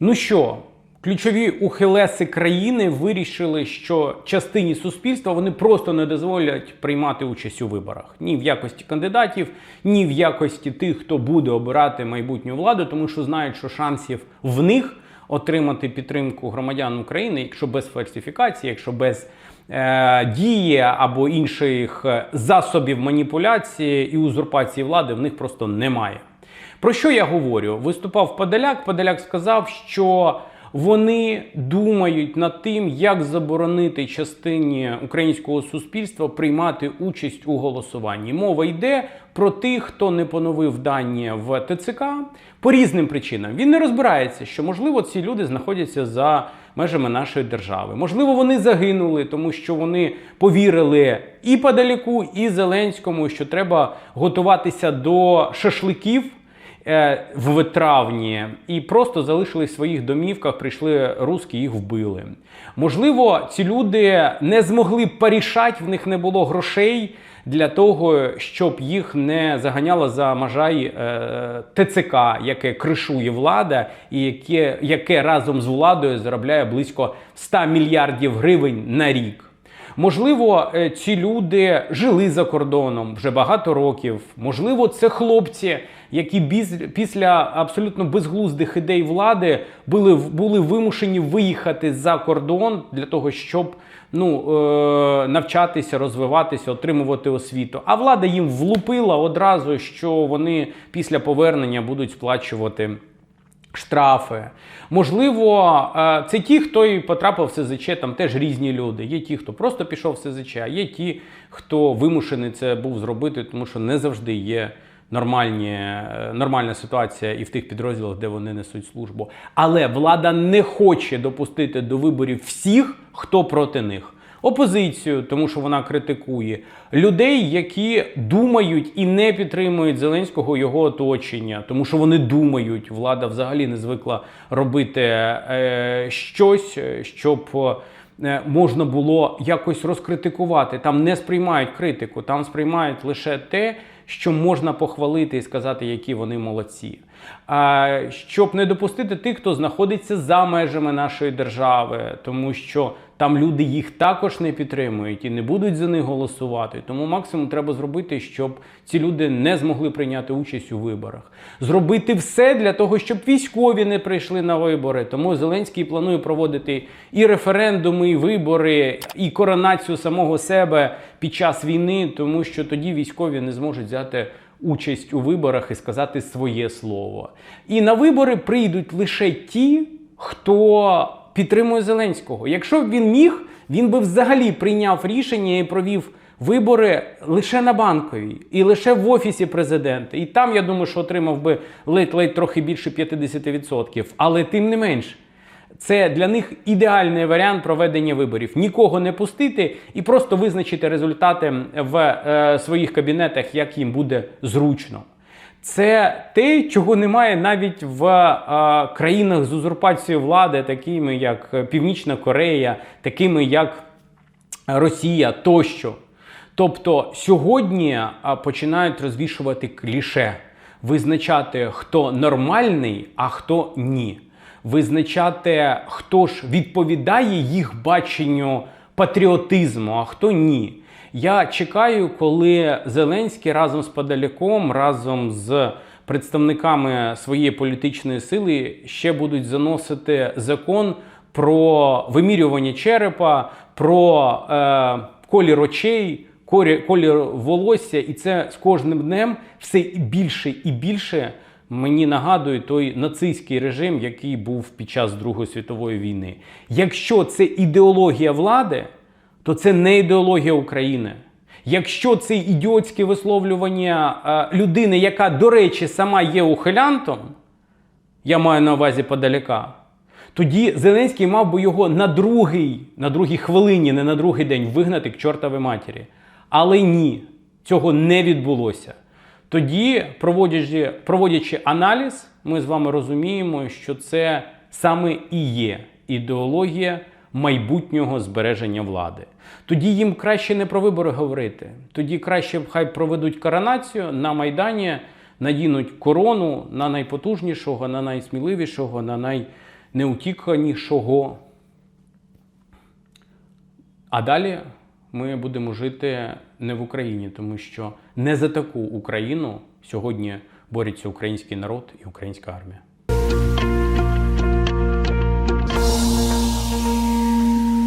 Ну що, ключові ухилеси країни вирішили, що частині суспільства вони просто не дозволять приймати участь у виборах ні в якості кандидатів, ні в якості тих, хто буде обирати майбутню владу, тому що знають, що шансів в них отримати підтримку громадян України, якщо без фальсифікації, якщо без е, дії або інших е, засобів маніпуляції і узурпації влади, в них просто немає. Про що я говорю? Виступав Подоляк. Подоляк сказав, що вони думають над тим, як заборонити частині українського суспільства приймати участь у голосуванні. Мова йде про тих, хто не поновив дані в ТЦК по різним причинам. Він не розбирається, що можливо ці люди знаходяться за межами нашої держави. Можливо, вони загинули, тому що вони повірили і Подоляку, і Зеленському, що треба готуватися до шашликів в травні і просто залишились в своїх домівках, прийшли русські, їх вбили. Можливо, ці люди не змогли порішати, в них не було грошей для того, щоб їх не заганяло за мажай е, ТЦК, яке кришує влада, і яке, яке разом з владою заробляє близько 100 мільярдів гривень на рік. Можливо, е, ці люди жили за кордоном вже багато років. Можливо, це хлопці, які біз- після абсолютно безглуздих ідей влади були, були вимушені виїхати за кордон для того, щоб ну, е, навчатися, розвиватися, отримувати освіту. А влада їм влупила одразу, що вони після повернення будуть сплачувати штрафи. Можливо, е, це ті, хто і потрапив в СЗЧ, там теж різні люди. Є ті, хто просто пішов в СЗЧ, а є ті, хто вимушений це був зробити, тому що не завжди є нормальні, е, нормальна ситуація і в тих підрозділах, де вони несуть службу. Але влада не хоче допустити до виборів всіх, хто проти них. Опозицію, тому що вона критикує людей, які думають і не підтримують Зеленського його оточення, тому що вони думають, влада взагалі не звикла робити е, щось, е, щоб е, можна було якось розкритикувати. Там не сприймають критику, там сприймають лише те, що можна похвалити і сказати, які вони молодці. А, щоб не допустити тих, хто знаходиться за межами нашої держави, тому що там люди їх також не підтримують і не будуть за них голосувати. Тому максимум треба зробити, щоб ці люди не змогли прийняти участь у виборах. Зробити все для того, щоб військові не прийшли на вибори. Тому Зеленський планує проводити і референдуми, і вибори, і коронацію самого себе під час війни, тому що тоді військові не зможуть взяти участь у виборах і сказати своє слово. І на вибори прийдуть лише ті, хто підтримує Зеленського. Якщо б він міг, він би взагалі прийняв рішення і провів вибори лише на банковій і лише в офісі президента. І там я думаю, що отримав би ледь-ледь трохи більше 50%. Але тим не менш. Це для них ідеальний варіант проведення виборів. Нікого не пустити і просто визначити результати в е, своїх кабінетах, як їм буде зручно. Це те, чого немає навіть в е, країнах з узурпацією влади, такими як Північна Корея, такими як Росія тощо. Тобто сьогодні починають розвішувати кліше, визначати, хто нормальний, а хто ні. Визначати, хто ж відповідає їх баченню патріотизму, а хто ні. Я чекаю, коли Зеленський разом з Подоляком, разом з представниками своєї політичної сили ще будуть заносити закон про вимірювання черепа, про е, колір очей, колір волосся, і це з кожним днем все більше і більше мені нагадує той нацистський режим, який був під час Другої світової війни. Якщо це ідеологія влади, то це не ідеологія України. Якщо це ідіотське висловлювання е, людини, яка, до речі, сама є ухилянтом, я маю на увазі подаляка, тоді Зеленський мав би його на другий, на другій хвилині, не на другий день вигнати к чортовій матері. Але ні, цього не відбулося. Тоді, проводячи, проводячи аналіз, ми з вами розуміємо, що це саме і є ідеологія майбутнього збереження влади. Тоді їм краще не про вибори говорити. Тоді краще хай проведуть коронацію на Майдані, надінуть корону на найпотужнішого, на найсміливішого, на неутіканішого. А далі ми будемо жити не в Україні, тому що не за таку Україну сьогодні борються український народ і українська армія.